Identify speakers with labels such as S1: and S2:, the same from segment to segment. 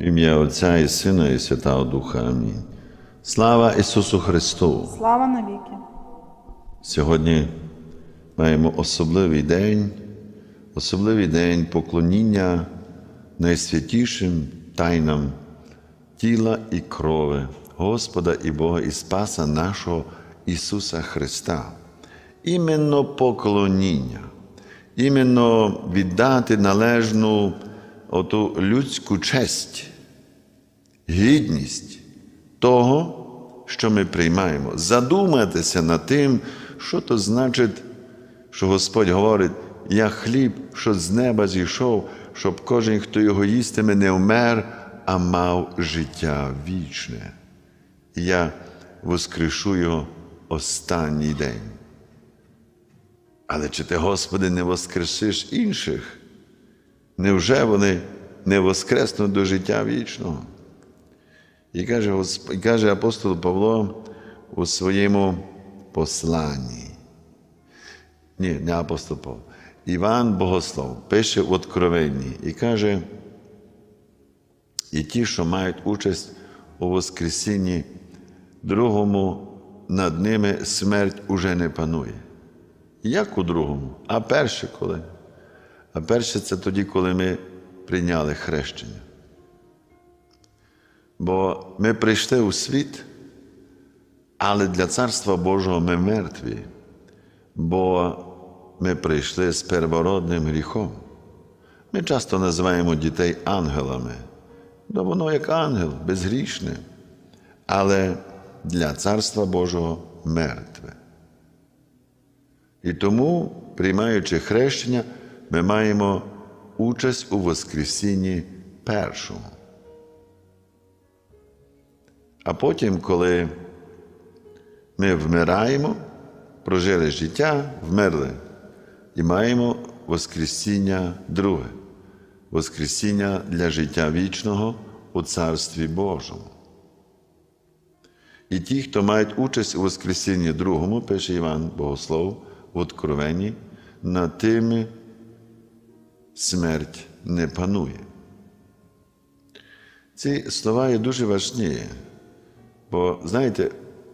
S1: Ім'я Отця і Сина, і Святого Духа. Амінь. Слава Ісусу Христу!
S2: Слава навіки!
S1: Сьогодні маємо особливий день, особливий день поклоніння найсвятішим тайнам тіла і крови Господа і Бога і Спаса нашого Ісуса Христа. Іменно поклоніння, іменно віддати належну оту людську честь, гідність того, що ми приймаємо, задуматися над тим, що то значить, що Господь говорить: я хліб, що з неба зійшов, щоб кожен, хто його їстиме, не вмер, а мав життя вічне. Я воскрешу його останній день. Але чи ти, Господи, не воскресиш інших? Невже вони не воскреснуть до життя вічного? І каже, і каже апостол Павло у своєму посланні. Ні, не апостол Павло. Іван Богослов пише в Откровенні і каже, і ті, що мають участь у Воскресінні другому, над ними смерть уже не панує. Як у другому? А перше коли? А перше це тоді, коли ми прийняли хрещення. Бо ми прийшли у світ, але для Царства Божого ми мертві, бо ми прийшли з первородним гріхом. Ми часто називаємо дітей ангелами, бо воно як ангел, безгрішне, але для Царства Божого мертве. І тому, приймаючи хрещення, ми маємо участь у Воскресінні першому. А потім, коли ми вмираємо, прожили життя, вмерли, і маємо Воскресіння друге, Воскресіння для життя вічного у Царстві Божому. І ті, хто мають участь у Воскресінні другому, пише Іван Богослов в Откровенні, над тими смерть не панує. Ці слова є дуже важні, бо, знаєте,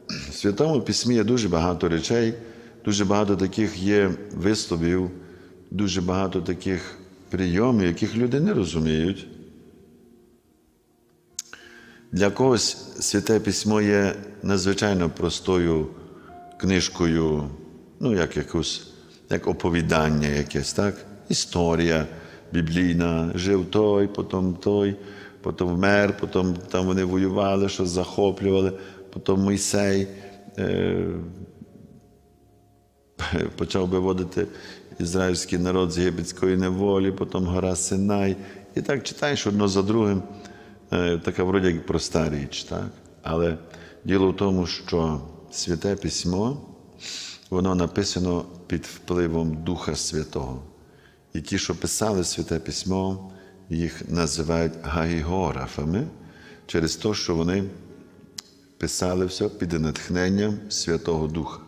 S1: в Святому Письмі є дуже багато речей, дуже багато таких є висловів, дуже багато таких прийомів, яких люди не розуміють. Для когось Святе Письмо є надзвичайно простою книжкою, ну, як якусь, як оповідання якесь, так? Історія біблійна, жив той, потім той, потім вмер, потім там вони воювали, щось захоплювали, потім Мойсей е, почав виводити ізраїльський народ з єгипетської неволі, потім гора Синай. І так читаєш одно за другим. Е, Така вроді як проста річ, так? Але діло в тому, що Святе Письмо, воно написано під впливом Духа Святого. І ті, що писали Святе Письмо, їх називають гагігорафами через те, що вони писали все під натхненням Святого Духа.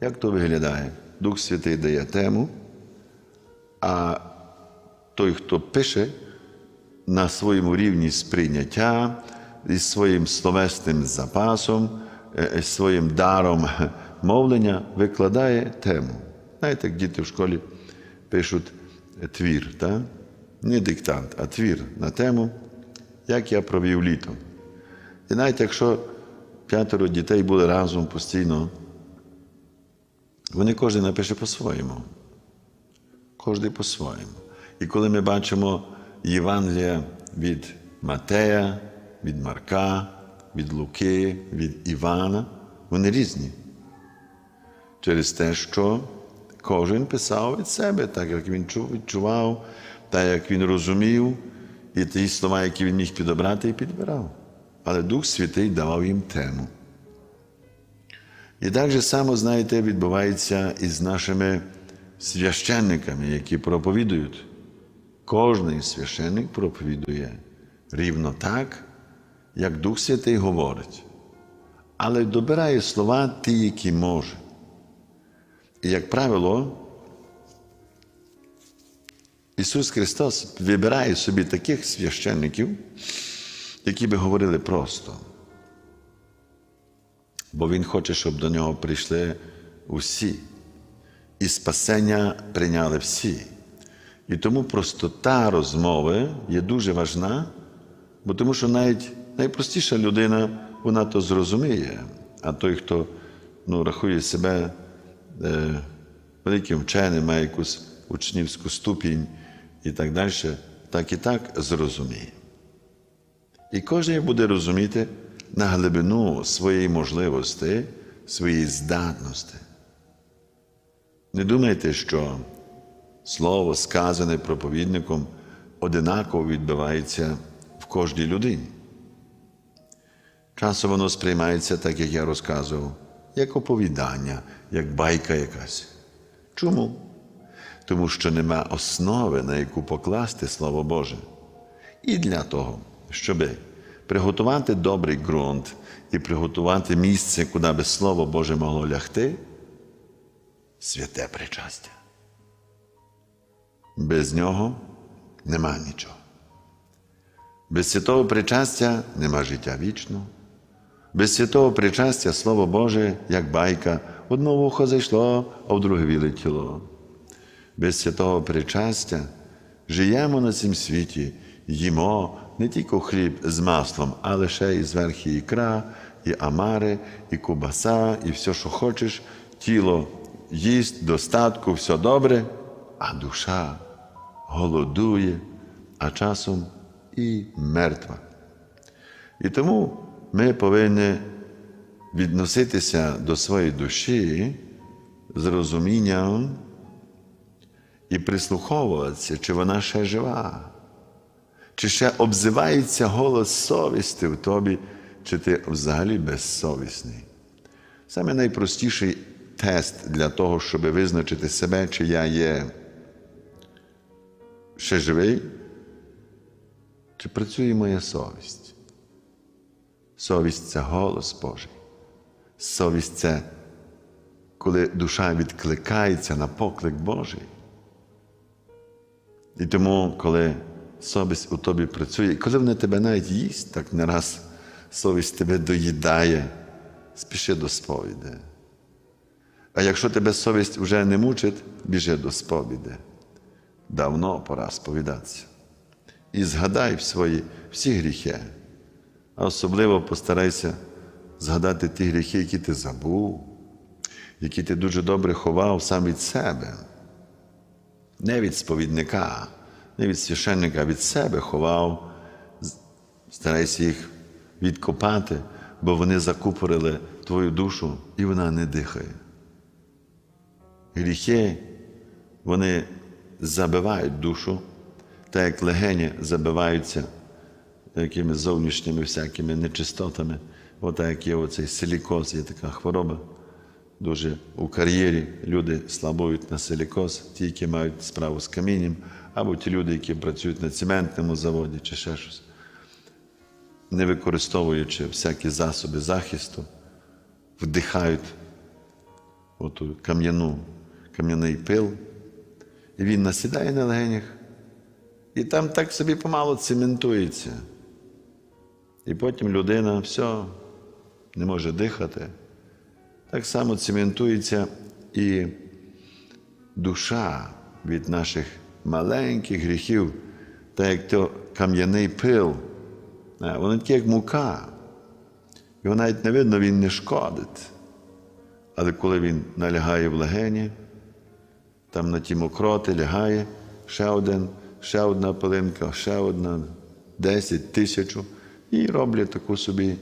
S1: Як то виглядає? Дух Святий дає тему, а той, хто пише, на своєму рівні сприйняття, із своїм словесним запасом, е, е, своїм даром мовлення викладає тему. Знаєте, як діти в школі пишуть твір, так? не диктант, а твір на тему, як я провів літо. І навіть якщо п'ятеро дітей були разом постійно, вони кожен напише по-своєму. Кожен по-своєму. І коли ми бачимо Євангелія від Матея, від Марка, від Луки, від Івана, вони різні. Через те, що кожен писав від себе, так як він чув, відчував, так як він розумів, і ті слова, які він міг підобрати, і підбирав. Але Дух Святий давав їм тему. І так же само, знаєте, відбувається і з нашими священниками, які проповідують. Кожний священник проповідує рівно так, як Дух Святий говорить, але добирає слова ті, які може. І, як правило, Ісус Христос вибирає собі таких священників, які би говорили просто. Бо Він хоче, щоб до нього прийшли усі, і спасення прийняли всі. І тому простота розмови є дуже важна, бо тому що навіть найпростіша людина вона то зрозуміє, а той, хто ну, рахує себе е, великим вченим, має якусь учнівську ступінь і так далі, так і так зрозуміє. І кожен буде розуміти на глибину своєї можливості, своєї здатності. Не думайте, що слово, сказане проповідником, одинаково відбувається в кожній людині. Часом воно сприймається, так як я розказував, як оповідання, як байка якась. Чому? Тому що нема основи, на яку покласти Слово Боже. І для того, щоб приготувати добрий ґрунт і приготувати місце, куди би Слово Боже могло лягти, святе причастя. Без нього нема нічого. Без святого причастя нема життя вічного. Без святого причастя Слово Боже, як байка, в одно вухо зайшло, а в друге вилетіло. Без святого причастя живемо на цім світі, їмо не тільки хліб з маслом, а лише і зверху ікра, і амари, і кубаса, і все, що хочеш, тіло їсть, достатку, все добре, а душа голодує, а часом і мертва. І тому ми повинні відноситися до своєї душі з розумінням і прислуховуватися, чи вона ще жива, чи ще обзивається голос совісті в тобі, чи ти взагалі безсовісний. Саме найпростіший тест для того, щоб визначити себе, чи я є ще живий, чи працює моя совість. Совість це голос Божий. Совість це коли душа відкликається на поклик Божий. І тому, коли совість у тобі працює, і коли вона тебе навіть їсть, так не раз совість тебе доїдає, спіши до сповіді. А якщо тебе совість вже не мучить, біжи до сповіді. Давно пора сповідатися. І згадай свої всі гріхи, а особливо постарайся згадати ті гріхи, які ти забув, які ти дуже добре ховав сам від себе не від сповідника, не від священника, а від себе ховав, старайся їх відкопати, бо вони закупорили твою душу і вона не дихає. Гріхи, вони забивають душу, так як легені забиваються якимись зовнішніми всякими нечистотами. Отак як є оцей силікоз, є така хвороба дуже у кар'єрі люди слабують на силікоз, ті, які мають справу з камінням, або ті люди, які працюють на цементному заводі чи ще щось, не використовуючи всякі засоби захисту, вдихають оту кам'яну, кам'яний пил, і він насідає на легенях, і там так собі помало цементується. І потім людина все, не може дихати. Так само цементується і душа від наших маленьких гріхів, так як то кам'яний пил. Воно таке, як мука. Його навіть не видно, він не шкодить. Але коли він налягає в легені, там на ті мокроти лягає ще один, ще одна пилинка, ще одна, десять, тисячу, і роблять таку собі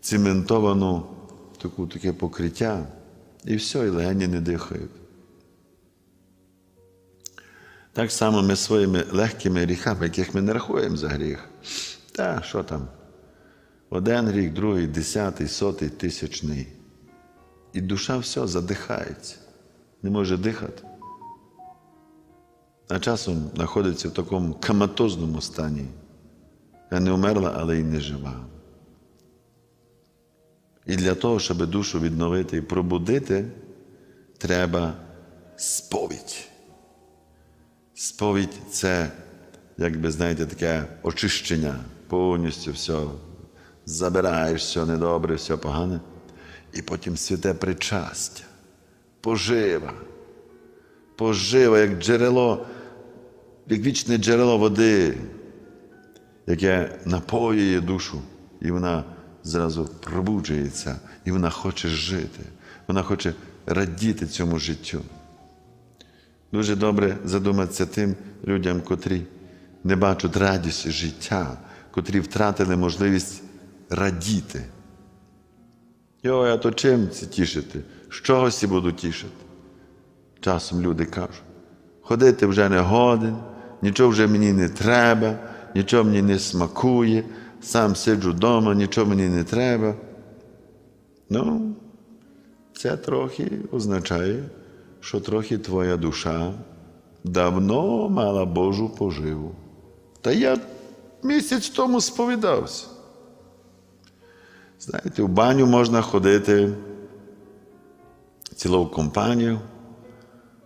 S1: цементовану таку, таке покриття, і все, і легені не дихають. Так само ми своїми легкими гріхами, яких ми не рахуємо за гріх. Та, що там? Один гріх, другий, десятий, сотий, тисячний. І душа все задихається, не може дихати. А часом знаходиться в такому каматозному стані. Я не умерла, але й не жива. І для того, щоб душу відновити і пробудити, треба сповідь. Сповідь це, як би знаєте, таке очищення повністю все забираєш, все недобре, все погане. І потім святе причастя, пожива, пожива, як джерело, як вічне джерело води, яке напоює душу, і вона зразу пробуджується, і вона хоче жити, вона хоче радіти цьому життю. Дуже добре задуматися тим людям, котрі не бачать радість життя, котрі втратили можливість радіти. Йой, а то чим це тішити? З чогось і буду тішити. Часом люди кажуть, ходити вже не годен, нічого вже мені не треба, нічого мені не смакує, сам сиджу вдома, нічого мені не треба. Ну, це трохи означає, що трохи твоя душа давно мала Божу поживу. Та я місяць тому сповідався. Знаєте, в баню можна ходити цілу компанію,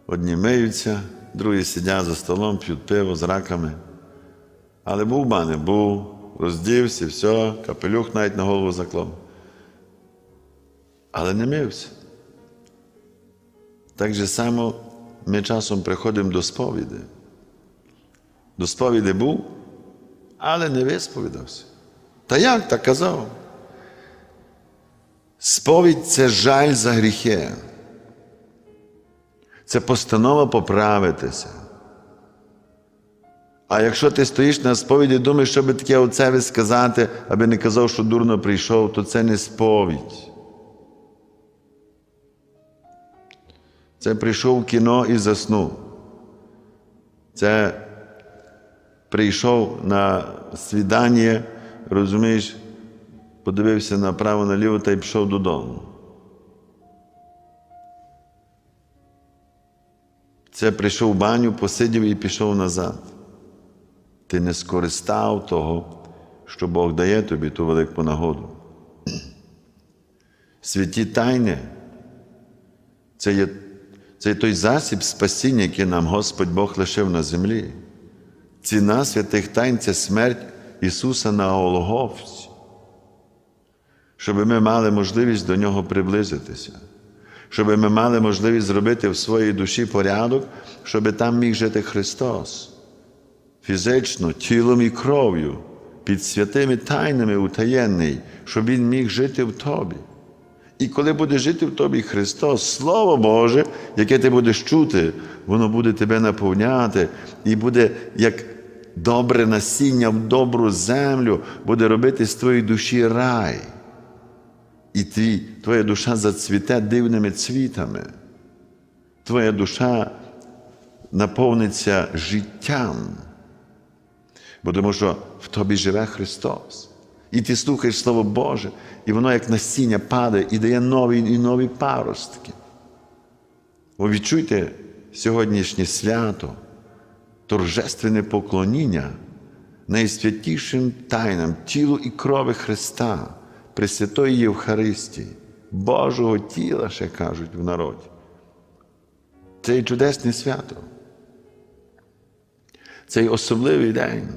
S1: одні миються, другі сидять за столом, п'ють пиво з раками. Але був баня, був, роздівся, все, капелюх навіть на голову заклав. Але не мився. Так же само ми часом приходимо до сповіді. До сповіді був, але не висповідався. Та як так казав? Сповідь це жаль за гріхи. Це постанова поправитися. А якщо ти стоїш на сповіді і думаєш, що би таке отцеві сказати, аби не казав, що дурно прийшов, то це не сповідь. Це прийшов в кіно і заснув. Це прийшов на свідання, розумієш, подивився направо наліво та й пішов додому. Це прийшов в баню, посидів і пішов назад. Ти не скористав того, що Бог дає тобі ту велику нагоду. Святі тайни це є, це той засіб спасіння, який нам Господь Бог лишив на землі. Ціна святих тайн це смерть Ісуса на Голгофці, щоб ми мали можливість до Нього приблизитися, щоб ми мали можливість зробити в своїй душі порядок, щоб там міг жити Христос. Фізично, тілом і кров'ю, під святими тайнами утаєнний, щоб Він міг жити в тобі. І коли буде жити в тобі Христос, Слово Боже, яке ти будеш чути, воно буде тебе наповняти і буде як добре насіння в добру землю, буде робити з твоєї душі рай. І твій, твоя душа зацвіте дивними цвітами. Твоя душа наповниться життям. Бо тому що в тобі живе Христос. І ти слухаєш Слово Боже, і воно як насіння падає і дає нові і нові паростки. Ви відчуйте сьогоднішнє свято, торжественне поклоніння найсвятішим тайнам тілу і крови Христа, Пресвятої Євхаристії, Божого тіла, ще кажуть в народі. Це чудесне свято. Цей особливий день,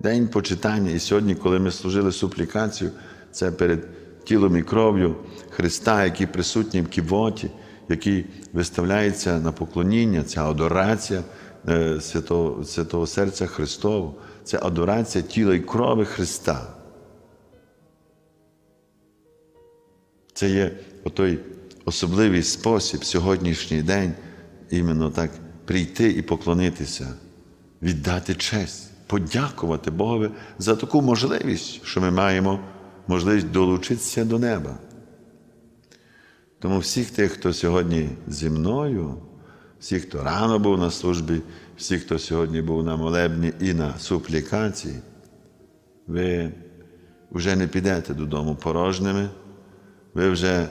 S1: день почитання. І сьогодні, коли ми служили суплікацію, це перед тілом і кров'ю Христа, який присутній в ківоті, який виставляється на поклоніння, ця адорація е, Святого, Святого Серця Христового, це адорація тіла і крови Христа. Це є отой особливий спосіб сьогоднішній день іменно так прийти і поклонитися, віддати честь, подякувати Богові за таку можливість, що ми маємо можливість долучитися до неба. Тому всіх тих, хто сьогодні зі мною, всіх, хто рано був на службі, всіх, хто сьогодні був на молебні і на суплікації, ви вже не підете додому порожніми, ви вже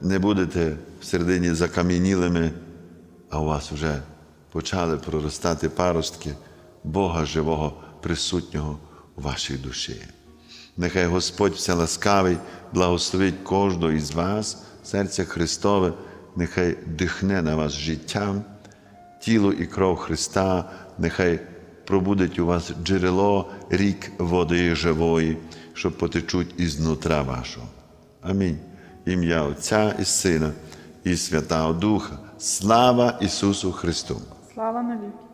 S1: не будете всередині закам'янілими, а у вас вже почали проростати паростки Бога живого, присутнього у вашій душі. Нехай Господь вселаскавий благословить кожного із вас, серце Христове, нехай дихне на вас життям, тіло і кров Христа, нехай пробудить у вас джерело рік води живої, що потечуть із нутра вашого. Амінь. Ім'я Отця і Сина, і Святого Духа. Слава Ісусу Христу!
S2: Слава навіки.